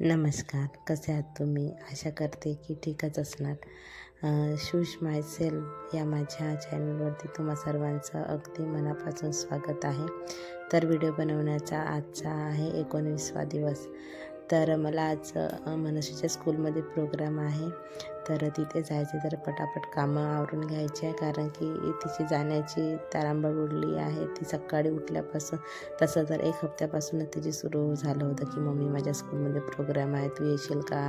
नमस्कार कसे आहात तुम्ही? आशा करते की ठीकच असणार. शूज माय सेल्फ या माझ्या चॅनलवरती तुम्हा सर्वांचं अगदी मनापासून स्वागत आहे. तर व्हिडिओ बनवण्याचा आजचा आहे एकोणवीसवा दिवस. तर मला आज मनसेच्या स्कूलमध्ये प्रोग्राम आहे. तर तिथे जायचे तर पटापट कामं आवरून घ्यायचे आहे कारण की तिची जाण्याची तारांबळ उडली आहे. ती सकाळी उठल्यापासून तसं तर एक हप्त्यापासूनच तिची सुरू झालं होतं की मम्मी माझ्या स्कूलमध्ये प्रोग्राम आहे तू येशील का?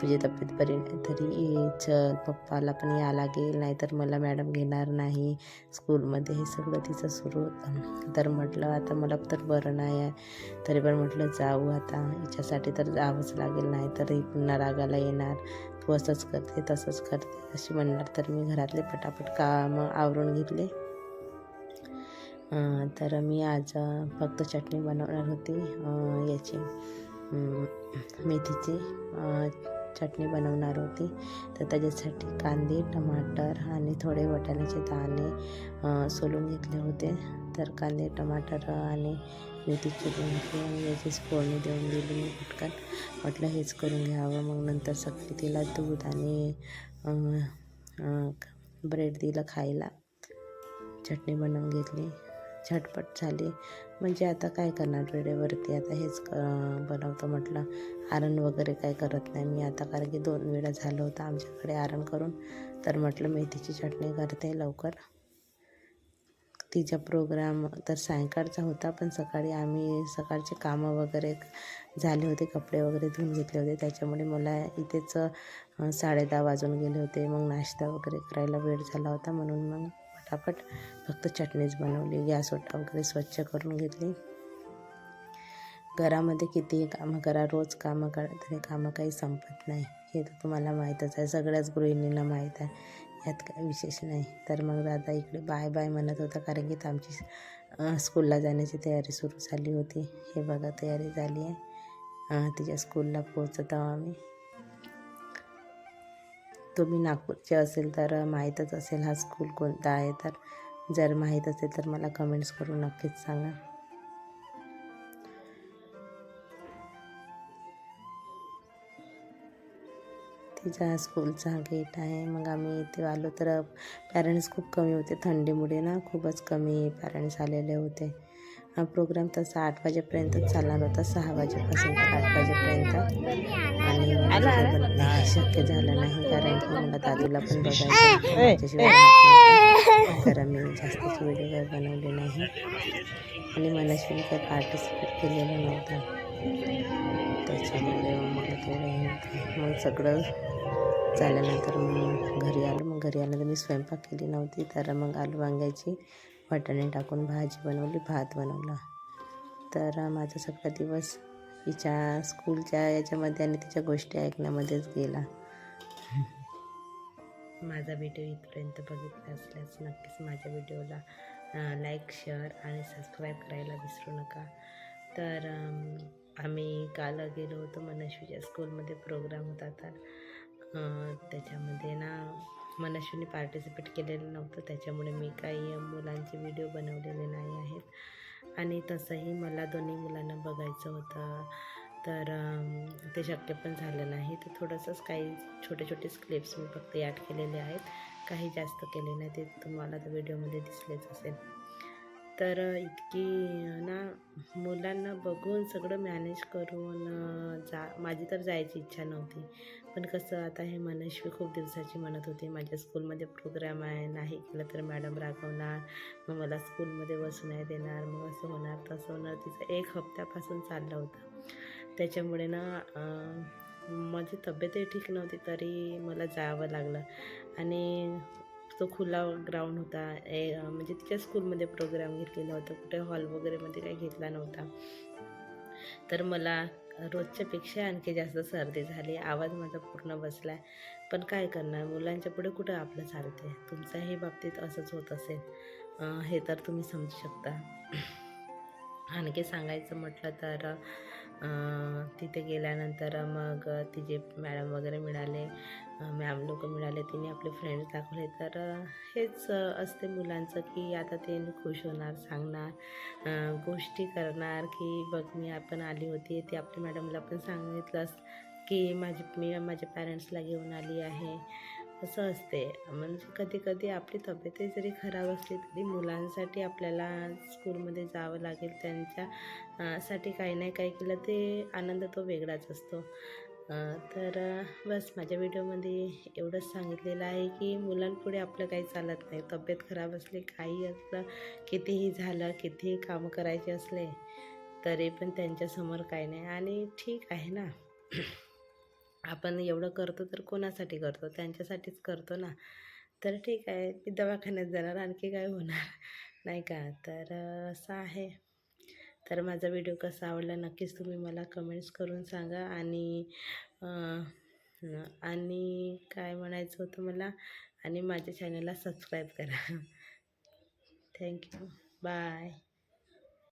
तुझी तब्येत बरी नाही. तरी ये चल पप्पाला पण या लागेल नाहीतर मला मॅडम घेणार नाही. स्कूलमध्ये हे सगळं तिचं सुरू होतं. तर म्हटलं आता मला तर बरं नाही आहे. तरी पण म्हटलं जाऊ आता हिच्यासाठी तर जावंच लागेल नाही तर ही पुन्हा रागाला येणार. तू असंच करते तसंच करते. अशी म्हणणार तर मी घरातले पटापट कामं आवरून घेतले. तर मी आज फक्त चटणी बनवणार होती. याची मेथीची. चटणी बनवणार होती. तर त्याच्यासाठी कांदे टमाटर आणि थोडे वाटाण्याचे दाणे सोलून घेतले होते. तर कांदे टमाटर आणि मेथी चिरून घेतली आणि याचीच फोडणी देऊन दिली मी पटकन. म्हटलं हेच करून घ्यावं. मग नंतर सकाळी तिला दूध आणि ब्रेड दिलं खायला. चटणी बनवून घेतली. झटपट झाली. म्हणजे आता काय करणार वेळेवरती? आता हेच क बनवतो म्हटलं. आरण वगैरे काय करत नाही मी आता कारण की दोन वेळा झालं होतं आमच्याकडे आरण करून. तर म्हटलं मेथीची चटणी करते लवकर. तिचा प्रोग्राम तर सायंकाळचा होता पण सकाळी आम्ही सकाळचे कामं वगैरे झाले होते कपडे वगैरे धुवून घेतले होते. त्याच्यामुळे मला इथेच साडे साडेदहा वाजून गेले होते. मग नाश्ता वगैरे करायला वेळ झाला होता म्हणून मग पटापट फक्त चटणीच बनवली. गॅस ओटा वगैरे स्वच्छ करून घेतली. घरामध्ये कितीही कामं करा रोज कामं करा तरी कामं काही संपत नाही. हे तर तुम्हाला माहीतच आहे. सगळ्याच गृहिणींना माहीत आहे. यात काय विशेष नाही. तर मग दादा इकडे बाय बाय म्हणत होता कारण की आमची स्कूलला जाण्याची तयारी सुरू झाली होती. हे बघा तयारी झाली आहे. तिच्या स्कूलला पोहोचत आहो आम्ही. तुम्ही नागपूरचे असेल तर माहीतच असेल हा स्कूल कोणता आहे. तर जर माहीत असेल तर मला कमेंट्स करून नक्कीच सांगा. तिचा स्कूलचा गेट आहे. मग आम्ही इथे आलो तर पॅरेंट्स खूप कमी होते. थंडीमुळे ना खूपच कमी पॅरेंट्स आलेले होते. हा प्रोग्राम तसा आठ वाजेपर्यंतच चालणार होता सहा वाजेपासून तर आठ वाजेपर्यंत. आणि शक्य झालं नाही कारण की मला दादूला पण बघायचं. तर मी जास्तच व्हिडिओ बनवले नाही. आणि मनस्वीने काही पार्टिसिपेट केलेलं नव्हतं. त्याच्यामुळे मला होतं. मग सगळं झाल्यानंतर मग घरी आलो. मग घरी आल्यानंतर मी स्वयंपाक केली नव्हती तर मग आलू वांग्याची वाटाणे टाकून भाजी बनवली भात बनवला. तर माझा सगळा दिवस तिच्या स्कूलच्या याच्यामध्ये आणि तिच्या गोष्टी ऐकण्यामध्येच गेला. माझा व्हिडिओ इथपर्यंत बघितला असल्यास नक्कीच माझ्या व्हिडिओला लाईक शेअर आणि सबस्क्राईब करायला विसरू नका. तर आम्ही काल गेलो होतो मनस्वीच्या स्कूलमध्ये प्रोग्राम होता तर त्याच्यामध्ये ना मनस्वीने पार्टिसिपेट केलेलं नव्हतं. त्याच्यामुळे मी काही मुलांचे व्हिडिओ बनवलेले नाही आहेत. आणि तसंही मला दोन्ही मुलांना बघायचं होतं. तर ते शक्य पण झालं नाही. तर थोडंसंच काही छोटे छोटे क्लिप्स मी फक्त ॲड केलेले आहेत. काही जास्त केले नाही. ते तुम्हाला तर व्हिडिओमध्ये दिसलेच असेल. तर इतकी ना मुलांना बघून सगळं मॅनेज करून जा माझी तर जायची इच्छा नव्हती. पण कसं आता हे मनस्वी खूप दिवसाची म्हणत होती माझ्या स्कूलमध्ये प्रोग्राम आहे नाही केलं तर मॅडम रागवणार मग मला स्कूलमध्ये बसू नाही देणार मग असं होणार तसं होणार. तिचं एक हप्त्यापासून चाललं होतं. त्याच्यामुळे ना माझी तब्येतही ठीक नव्हती तरी मला जावं लागलं. आणि तो खुला ग्राउंड होता. ए म्हणजे तिच्या स्कूलमध्ये प्रोग्राम घेतलेला होता. कुठे हॉल वगैरेमध्ये काही घेतला नव्हता. तर मला रोजच्यापेक्षा आणखी जास्त सर्दी झाली. आवाज माझा पूर्ण बसला आहे पण काय करणार? मुलांच्या पुढे कुठं आपलं चालते तुमच्याही बाबतीत असंच होत असेल. हे तर तुम्ही समजू शकता. आणखी सांगायचं म्हटलं तर तिथे गेल्यानंतर मग तिचे मॅडम वगैरे मिळाले मॅम लोक मिळाले तिने आपले फ्रेंड्स दाखवले. तर हेच असते मुलांचं की आता ते खुश होणार सांगणार गोष्टी करणार की बघ मी आपण आली होती ते आपल्या मॅडमला पण सांगितलं की माझी मी माझ्या पॅरेंट्सला घेऊन आली आहे. असं असते म्हणजे कधी कधी आपली तब्येतही जरी खराब असली तरी मुलांसाठी आपल्याला स्कूलमध्ये जावं लागेल त्यांच्या साठी काही नाही काही केलं ते आनंद तो वेगळाच असतो. तर बस माझ्या व्हिडिओमध्ये एवढंच सांगितलेलं आहे की मुलांपुढे आपलं काही चालत नाही. तब्येत खराब असली काही असलं कितीही झालं कितीही कामं करायचे असले तरी पण त्यांच्यासमोर काही नाही. आणि ठीक आहे ना. आपण एवढं करतो तर कोणासाठी करतो? त्यांच्यासाठीच करतो ना. तर ठीक आहे मी दवाखान्यात जाणार आणखी काय होणार? नाही का? तर असं आहे. तर माझा व्हिडिओ कसा आवडला नक्कीच तुम्ही मला कमेंट्स करून सांगा. आणि आणि काय म्हणायचं होतं मला? आणि माझ्या चॅनलला सबस्क्राईब करा. Thank you bye